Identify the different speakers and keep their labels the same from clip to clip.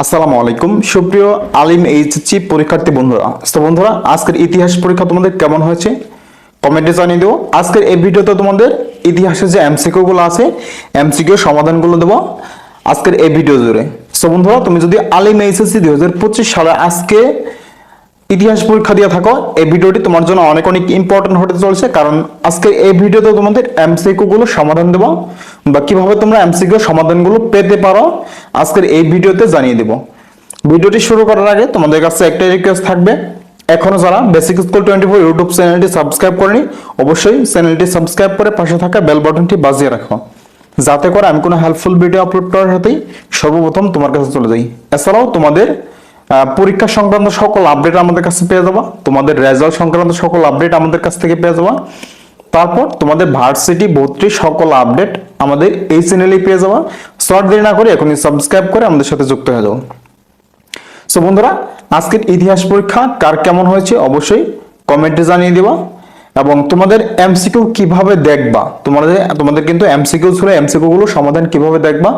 Speaker 1: আসসালামু আলাইকুম। সুপ্রিয় আলিম এইচএসসি পরীক্ষার্থী বন্ধুরা, তো বন্ধুরা, আজকের ইতিহাস পরীক্ষা তোমাদের কেমন হয়েছে? কমেন্টে জানিয়ে দেবো। আজকের এই ভিডিওতে তোমাদের ইতিহাসের যে এমসিকিউ গুলো আছে, এমসিকিউ সমাধানগুলো দেবো আজকের এই ভিডিও জুড়ে। তো বন্ধুরা, তুমি যদি আলিম এইচএসসি দুই হাজার পঁচিশ সালে আজকে ইতিহাস পরীক্ষা দিয়ে থাকো, এই ভিডিওটি তোমার জন্য অনেক অনেক ইম্পর্টেন্ট হতে চলছে, কারণ আজকে এই ভিডিওতে তোমাদের এমসিকিউ গুলো সমাধান দেবো বা কীভাবে তোমরা এমসিকিউ সমাধানগুলো পেতে পারো, আজকের এই ভিডিওতে জানিয়ে দেব। ভিডিওটি শুরু করার আগে তোমাদের কাছে একটাই রিকোয়েস্ট থাকবে, এখনও যারা basic school twenty four YouTube চ্যানেলটি সাবস্ক্রাইব করেনি, অবশ্যই চ্যানেলটি সাবস্ক্রাইব করে পাশে থাকা বেল বাটনটি বাজিয়ে রাখো, যাতে করে আমি কোনো হেল্পফুল ভিডিও আপলোড করার হাতেই সর্বপ্রথম তোমার কাছে চলে যাই। এছাড়াও তোমাদের পরীক্ষা সংক্রান্ত সকল আপডেট আমাদের কাছে পেয়ে যাবা। তোমাদের রেজাল্ট সংক্রান্ত সকল আপডেট আমাদের কাছ থেকে পেয়ে যাবা। তারপর তোমাদের ভার্সিটি ভর্তি সকল আপডেট আমাদের এই চ্যানেলেই পেয়ে যাবা। শর্ট দেরি না করে এখনই সাবস্ক্রাইব করে আমাদের সাথে যুক্ত হয়ে যাও। সো বন্ধুরা, আজকের ইতিহাস পরীক্ষা কার কেমন হয়েছে অবশ্যই কমেন্টে জানিয়ে দিবা। এবং তোমাদের এমসিকিউ কীভাবে দেখবা? তোমাদের তোমাদের কিন্তু এমসিকিউ ছিল এমসিকিউ গুলো সমাধান কীভাবে দেখবা?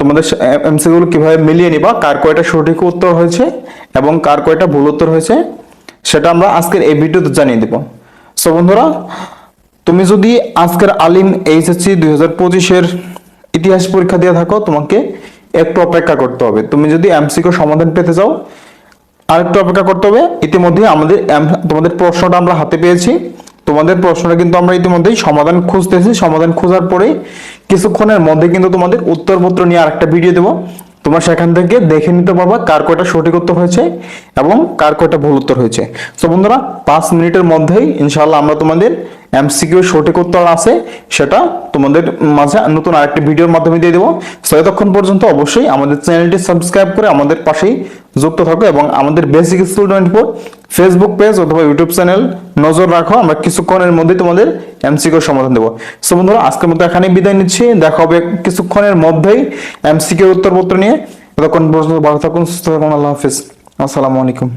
Speaker 1: তোমাদের এমসিকিউ গুলো কীভাবে মিলিয়ে নিবা, কার কয়টা সঠিক উত্তর হয়েছে এবং কার কয়টা ভুল উত্তর হয়েছে, সেটা আমরা আজকের এই ভিডিওতে জানিয়ে দেব। সো বন্ধুরা, তুমি যদি আজকের আলিম এইচএসসি দুই হাজার পঁচিশের ইতিহাস পরীক্ষা দিয়ে থাকো, তোমাকে একটু অপেক্ষা করতে হবে। তুমি যদি এমসিকিউ সমাধান পেতে চাও, আরেকটু অপেক্ষা করতে হবে। ইতিমধ্যে আমাদের তোমাদের প্রশ্নটা আমরা হাতে পেয়েছি। তোমাদের প্রশ্নটা কিন্তু আমরা ইতিমধ্যেই সমাধান খুঁজতেছি। সমাধান খোঁজার পরে কিছুক্ষণের মধ্যে কিন্তু তোমাদের উত্তরপত্র নিয়ে আরেকটা ভিডিও দেবো। তোমরা সেখান থেকে দেখে নিতে পারবা কার কয়টা সঠিক উত্তর হয়েছে এবং কার কয়টা ভুল উত্তর হয়েছে। তো বন্ধুরা, পাঁচ মিনিটের মধ্যেই ইনশাল্লাহ আমরা তোমাদের এমসিকিউ সঠিক উত্তর আছে, সেটা তোমাদের মাঝে নতুন আরেকটি ভিডিওর মাধ্যমে দিয়ে দেবো। সো এতক্ষণ পর্যন্ত অবশ্যই আমাদের চ্যানেলটি সাবস্ক্রাইব করে আমাদের পাশেই যুক্ত থাকো এবং আমাদের basic school twenty four Facebook page অথবা ইউটিউব চ্যানেল নজর রাখো, আমরা কিছুক্ষণের মধ্যে তোমাদের এমসিকিউ সমাধান দেবো। সো বন্ধুরা, আজকের মতো এখানে বিদায় নিচ্ছি। দেখা হবে কিছুক্ষণের মধ্যেই এমসিকিউ উত্তরপত্র নিয়ে। ততক্ষণ পর্যন্ত ভালো থাকুন, সুস্থ থাকুন, আল্লাহ হাফিজ। আসসালামু আলাইকুম।